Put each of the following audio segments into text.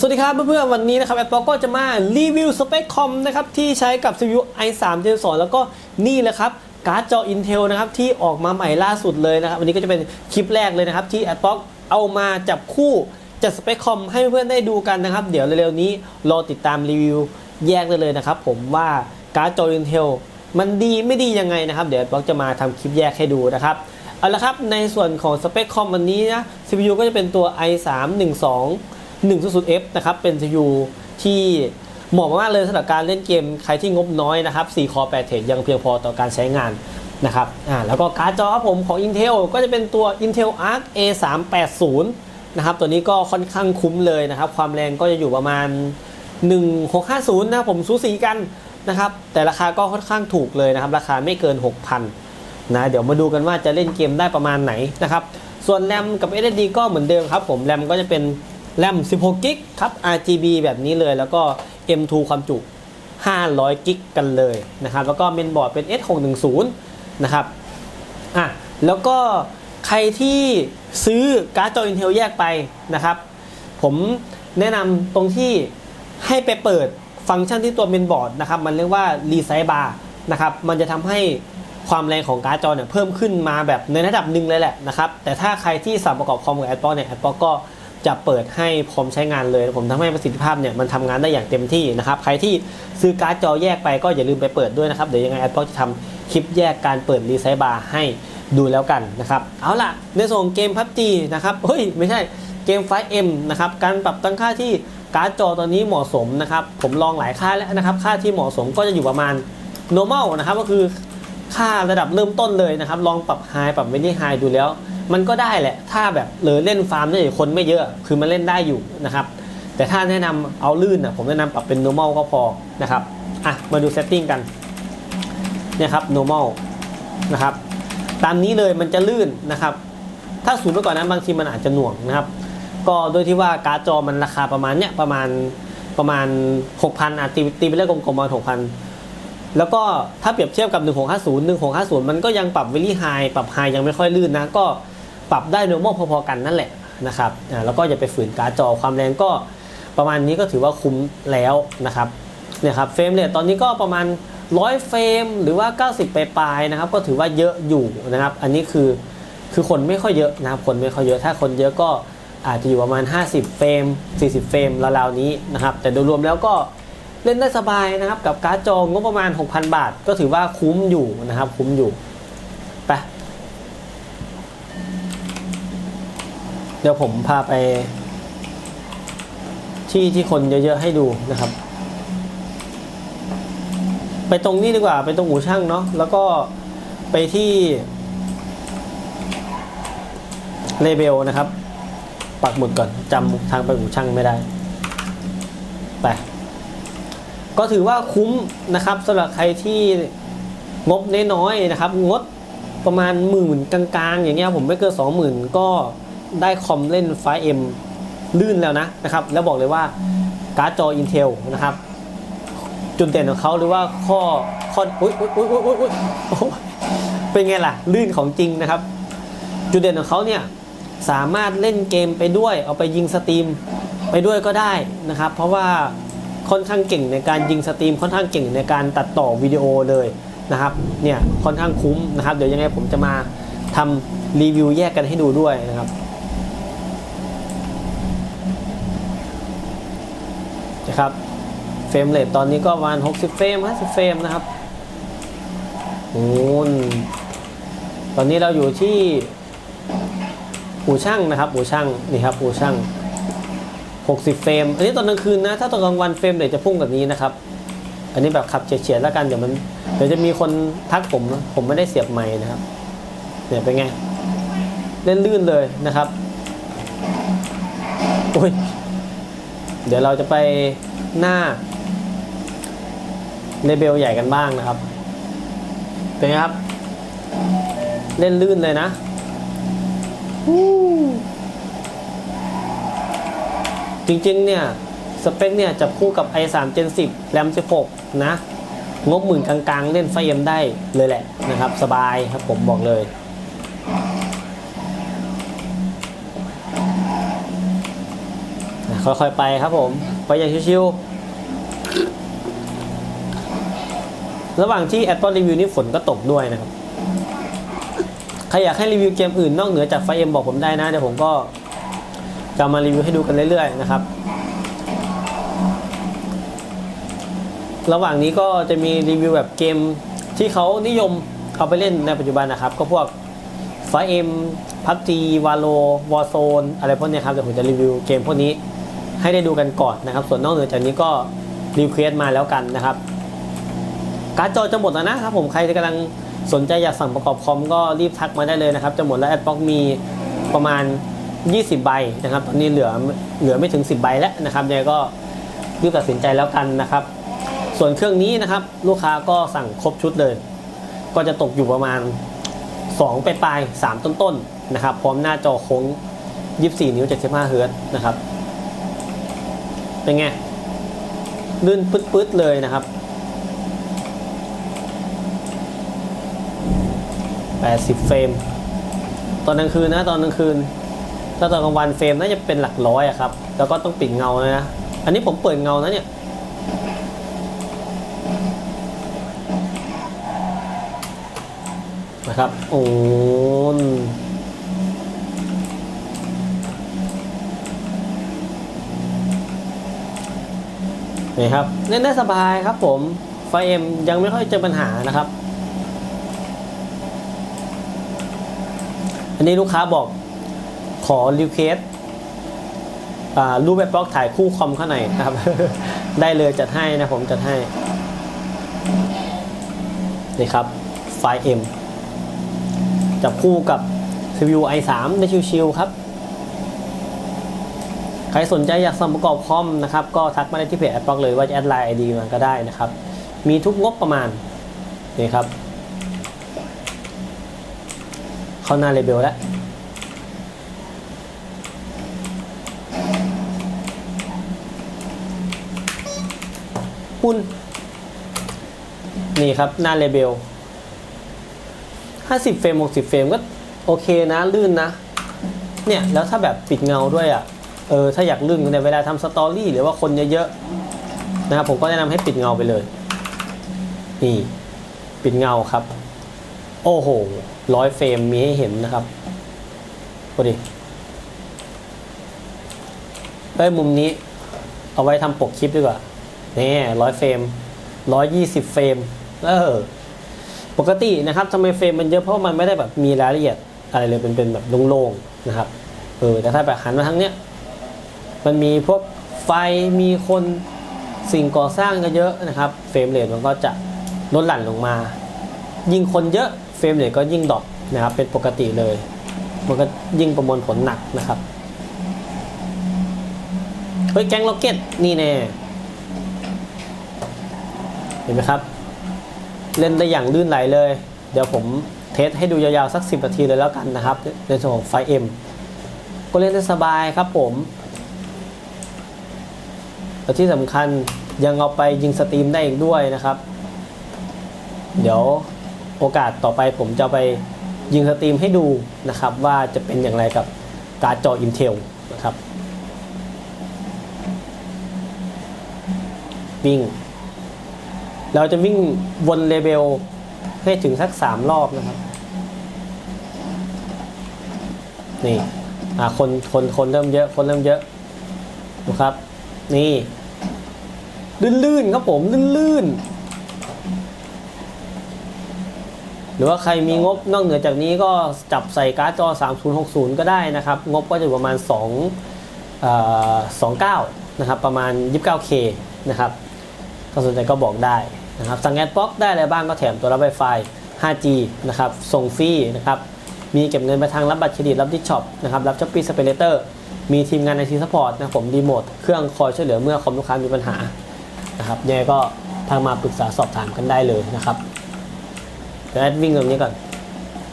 สวัสดีครับเพื่อนๆวันนี้นะครับแอปเปิลก็จะมารีวิวสเปคคอมนะครับที่ใช้กับ CPU i3 Gen 2แล้วก็นี่แหละครับการ์ดจอ Intel นะครับที่ออกมาใหม่ล่าสุดเลยนะครับวันนี้ก็จะเป็นคลิปแรกเลยนะครับที่แอปเปิลเอามาจับคู่จัดสเปคคอมให้เพื่อนๆได้ดูกันนะครับ เดี๋ยวเร็วๆนี้รอติดตามรีวิวแยกได้เลยนะครับผมว่าการ์ดจอ Intel มันดีไม่ดียังไงนะครับ เดี๋ยวแอปเปิลจะมาทำคลิปแยกให้ดูนะครับเอาละครับในส่วนของสเปคคอมวันนี้นะ CPU ก็จะเป็นตัว i3 12 100F นะครับ เป็น CPU ที่เหมาะมากเลยสำหรับการเล่นเกมใครที่งบน้อยนะครับ4 Core 8 Thread ยังเพียงพอต่อการใช้งานนะครับอ่าแล้วก็การ์ดจอครับผมของ Intel ก็จะเป็นตัว Intel Arc A380 นะครับ ตัวนี้ก็ค่อนข้างคุ้มเลยนะครับ ความแรงก็จะอยู่ประมาณ 1650 นะผมสูสีกันนะครับ แต่ราคาก็ค่อนข้างถูกเลยนะครับ ราคาไม่เกิน 6,000 นะเดี๋ยวมาดูกันว่าจะเล่นเกมได้ประมาณไหนนะครับ ส่วนแรมกับ SSD ก็เหมือนเดิมครับผมแรมก็จะเป็น แรม 16 กิกครับ RGB แบบนี้เลยแล้วก็ M2 ความจุ 500 กิกกันเลยนะครับ แล้วก็เมนบอร์ดเป็น S610 นะครับ อะ แล้วก็ใครที่ซื้อการ์ดจอ Intel แยกไปนะครับ ผมแนะนำตรงที่ให้ไปเปิดฟังก์ชันที่ตัวเมนบอร์ดนะครับ มันเรียกว่ารีไซบาร์นะครับ มันจะทำให้ความแรงของการ์ดจอเนี่ยเพิ่มขึ้นมาแบบในระดับหนึ่งเลยแหละนะครับ แต่ถ้าใครที่สั่งประกอบคอมกับแอปเปิลเนี่ยแอปเปิลก็ จะเปิดให้พร้อมใช้งานเลย ผมทำให้ประสิทธิภาพเนี่ยมันทำงานได้อย่างเต็มที่นะครับใครที่ซื้อการ์ดจอแยกไปก็อย่าลืมไปเปิดด้วยนะครับเดี๋ยวยังไงแอปเปิลจะทำคลิปแยกการเปิดรีไซบาร์ให้ดูแล้วกันนะครับเอาล่ะในส่วนของเกมพับจีนะครับเฮ้ยไม่ใช่เกมไฟเอ็มนะครับการปรับตั้งค่าที่การ์ดจอตอนนี้เหมาะสมนะครับผมลองหลายค่าแล้วนะครับค่าที่เหมาะสมก็จะอยู่ประมาณ normal นะครับก็คือค่าระดับเริ่มต้นเลยนะครับ ลองปรับ high ปรับ very high ดูแล้ว มันก็ได้แหละ ถ้าแบบเลอเล่นฟาร์มได้คนไม่เยอะ คือมันเล่นได้อยู่นะครับ แต่ถ้าแนะนำเอาลื่นอะผมแนะนำปรับเป็น normal ก็พอนะครับ อะ มาดู setting กัน เนี่ยครับ normal นะครับ ตามนี้เลยมันจะลื่นนะครับ ถ้าศูนย์ไปก่อนนั้นบางทีมันอาจจะหน่วงนะครับ ก็โดยที่ว่าการ์ดจอมันราคาประมาณเนี้ยประมาณประมาณ 6,000อะตีตีไปเลขกลมๆประมาณ6,000แล้วก็ถ้าเปรียบเทียบกับ 1650 1650 มันก็ยังปรับ very high ปรับ high ยังไม่ค่อยลื่นนะ ก็ ปรับได้ normal พอๆกันนั่นแหละนะครับแล้วก็อย่าไปฝืนการ์ดจอความแรงก็ประมาณนี้ก็ถือว่าคุ้มแล้วนะครับเนี่ยครับเฟรมเรทตอนนี้ก็ประมาณ 100 เฟรมหรือว่า 90ปปลายนะครับ ก็ถือว่าเยอะอยู่นะครับ อันนี้คือคือคนไม่ค่อยเยอะนะครับ คนไม่ค่อยเยอะ ถ้าคนเยอะก็อาจจะอยู่ประมาณ 50 เฟรม 40 เฟรมราวๆนี้นะครับ แต่โดยรวมแล้วก็เล่นได้สบายนะครับ กับการ์ดจองบประมาณ 6,000 บาท ก็ถือว่าคุ้มอยู่นะครับ คุ้มอยู่ไป ดี๋ยวผมพาไป ที่ที่คนเยอะๆให้ดูนะครับ ไปตรงนี้ดีกว่า ไปตรงอู่ช่างเนาะแล้วก็ไปที่เลเบลนะครับ ปักหมุดก่อนจำทางไปอู่ช่างไม่ได้ ไป ก็ถือว่าคุ้มนะครับสำหรับใครที่งบน้อยๆนะครับงดประมาณหมื่นกลางๆ อย่างเงี้ยผมไม่เกินสองหมื่นก็ ได้คอมเล่นไฟเอ็มลื่นแล้วนะนะครับ แล้วบอกเลยว่าการ์ดจอ Intel นะครับ จุดเด่นของเขาหรือว่าข้อข้ออุ้ยอุ้ยอุ้ยอุ้ยอุ้ยเป็นไงล่ะ ลื่นของจริงนะครับ จุดเด่นของเขาเนี่ยสามารถเล่นเกมไปด้วย เอาไปยิงสตรีมไปด้วยก็ได้นะครับ เพราะว่าค่อนข้างเก่งในการยิงสตรีมค่อนข้างเก่งในการตัดต่อวิดีโอเลยนะครับเนี่ยค่อนข้างคุ้มนะครับ เดี๋ยวยังไงผมจะมาทำรีวิวแยกกันให้ดูด้วยนะครับ นะครับเฟรมเรทตอนนี้ก็ประมาณ60 เฟรม 50 เฟรมนะครับโอ้ตอนนี้เราอยู่ที่อู่ช่างนะครับอู่ช่างนี่ครับอู่ช่าง 60 เฟรม อันนี้ตอนกลางคืนนะ ถ้าตอนกลางวันเฟรมเรทจะพุ่งแบบนี้นะครับ อันนี้แบบขับเฉียดๆแล้วกัน เดี๋ยวมัน เดี๋ยวจะมีคนทักผมนะผมไม่ได้เสียบไม้นะครับ เนี่ยเป็นไง เล่นลื่นเลยนะครับโอ้ย เดี๋ยวเราจะไปหน้าเลเบลใหญ่กันบ้างนะครับ เป็นไงครับ เล่นลื่นเลยนะ จริงๆเนี่ย สเปคเนี่ยจับคู่กับ i3 Gen 10 RAM 16 นะ งบหมื่นกลางๆ เล่นไฟเอ็มได้เลยแหละนะครับ สบายครับผมบอกเลย น นะ ค่อยๆไปครับผม ไปอย่างชิวๆ ระหว่างที่แอดตอนรีวิวนี้ฝนก็ตกด้วยนะครับ ใครอยากให้รีวิวเกมอื่นนอกเหนือจากไฟเอ็มบอกผมได้นะ เดี๋ยวผมก็จะมารีวิวให้ดูกันเรื่อยๆนะครับ ระหว่างนี้ก็จะมีรีวิวแบบเกมที่เขานิยมเอาไปเล่นในปัจจุบันนะครับ ก็พวกไฟเอ็มพับจีวาโลวอร์โซนอะไรพวกเนี้ยครับเดี๋ยวผมจะรีวิวเกมพวกนี้ ให้ได้ดูกันก่อนนะครับ ส่วนนอกเหนือจากนี้ก็รีเควสมาแล้วกันนะครับ การ์ดจอจะหมดแล้วนะครับผมใครกำลังสนใจอยากสั่งประกอบคอมก็รีบทักมาได้เลยนะครับ จะหมดแล้วแอดบ็อกมีประมาณ 20 ใบนะครับ ตอนนี้เหลือเหลือไม่ถึง 10 ใบแล้วนะครับยังไงก็รีบตัดสินใจแล้วกันนะครับ ส่วนเครื่องนี้นะครับ ลูกค้าก็สั่งครบชุดเลย ก็จะตกอยู่ประมาณ 2 ไปปลายๆ3ต้นๆนนะครับ พร้อมหน้าจอโค้ง 24 นิ้ว 75 เฮิร์ตนะครับ เป็นไงลื่นปึ๊ดๆเลยนะครับ80เฟรมตอนกลางคืนนะตอนกลางคืนถ้าตอนกลางวันเฟรมน่าจะเป็นหลักร้อยอะครับ แล้วก็ต้องปิดเงาเลยนะ อันนี้ผมเปิดเงานะเนี่ยนะครับ โอ้ นี่ครับเล่นได้สบายครับผมไฟเอ็มยังไม่ค่อยเจอปัญหานะครับ อันนี้ลูกค้าบอกขอรีเควสอ่ารูปแบบบล็อกถ่ายคู่คอมข้างในนะครับ ได้เลยจัดให้นะผมจัดให้ นี่ครับไฟล์ M จับคู่กับ CPU i3 ได้ชิวๆครับ รสนใจอยากสั่งประกอบคอมนะครับก็ทักมาได้ที่เพจแอดบล็อกเลยว่าจะแอดไลน์ไอดีมันก็ได้นะครับ มีทุกงบประมาณนี่ครับ เข้าหน้าเลเบลแล้วปุ่นนี่ครับหน้าเลเบล 50 เฟรม 60 เฟรมก็โอเคนะ ลื่นนะ เนี่ย แล้วถ้าแบบปิดเงาด้วยอะ่ะ เออถ้าอยากลื่นในเวลาทำสตอรี่หรือว่าคนเยอะๆนะครับผมก็แนะนำให้ปิดเงาไปเลยนี่ปิดเงาครับ โอ้โหร้อยเฟรมมีให้เห็นนะครับดูดิเอ้มุมนี้เอาไว้ทำปกคลิปดีกว่านี่ร้อยเฟรมร้อยยี่สิบเฟรมเออปกตินะครับทำไมเฟรมมันเยอะเพราะมันไม่ได้แบบมีรายละเอียดอะไรเลยเป็นเป็นแบบโล่งๆนะครับเออแต่ถ้าแบบหันมาทางเนี้ย มันมีพวกไฟมีคนสิ่งก่อสร้างก็เยอะนะครับเฟรมเรทมันก็จะลดหลั่นลงมา ยิ่งคนเยอะเฟรมเรทก็ยิ่งดรอปนะครับเป็นปกติเลย มันก็ยิ่งประมวลผลหนักนะครับเฮ้ยแก๊งล็อกเก็ตนี่แน่เห็นไหมครับ เล่นได้อย่างลื่นไหลเลย เดี๋ยวผมเทสให้ดูยาวๆสัก 10นาทีเลยแล้วกันนะครับในส่วนของไฟเอ็มก็เล่นได้สบายครับผม และที่สำคัญยังเอาไปยิงสตรีมได้อีกด้วยนะครับ เดี๋ยวโอกาสต่อไปผมจะไปยิงสตรีมให้ดูนะครับ ว่าจะเป็นอย่างไรกับการจอ Intel นะครับวิ่ง เราจะวิ่งวนเลเวลให้ถึงสักสามรอบนะครับ นี่อ่าคนคนคนเริ่มเยอะ คนเริ่มเยอะดูครับ นี่ ลื่นๆครับผมลื่นๆหรือว่าใครมีงบนอกเหนือจากนี้ก็จับใส่การ์ดจอ 3060 ก็ได้นะครับ งบก็จะอยู่ประมาณ2เอ่อ29 นะครับ ประมาณ 29K นะครับถ้าสนใจก็บอกได้นะครับสั่งแอดบ็อกได้อะไรบ้างก็แถมตัวรับ Wi-Fi 5G นะครับส่งฟรีนะครับมีเก็บเงินไปทางรับบัตรเครดิตรับดิช็อปนะครับรับช้อปปี้สเปเลเตอร์มีทีมงานไอทีซัพพอร์ตนะผมรีโมทเครื่องคอยช่วยเหลือเมื่อคอมลูกค้ามีปัญหา นะครับยังไงก็ทางมาปรึกษาสอบถามกันได้เลยนะครับเดี๋ยวแอดวิ่งตรงนี้ก่อน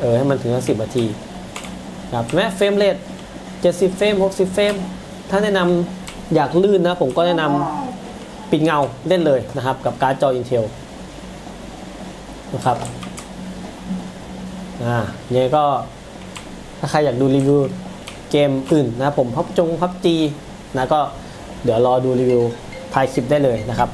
เออให้มันถึงสิบนาทีครับแม้เฟรมเรท70เฟรม60เฟรมถ้าแนะนำอยากลื่นนะ ผมก็แนะนำปิดเงาเล่นเลยนะครับ กับการ์ดจอ Intel นะครับอ่าเนี่ยก็ถ้าใครอยากดูรีวิวเกมอื่นนะผมพับจงพับจีนะก็เดี๋ยวรอดูรีวิว ทายคลิปได้เลยนะครับ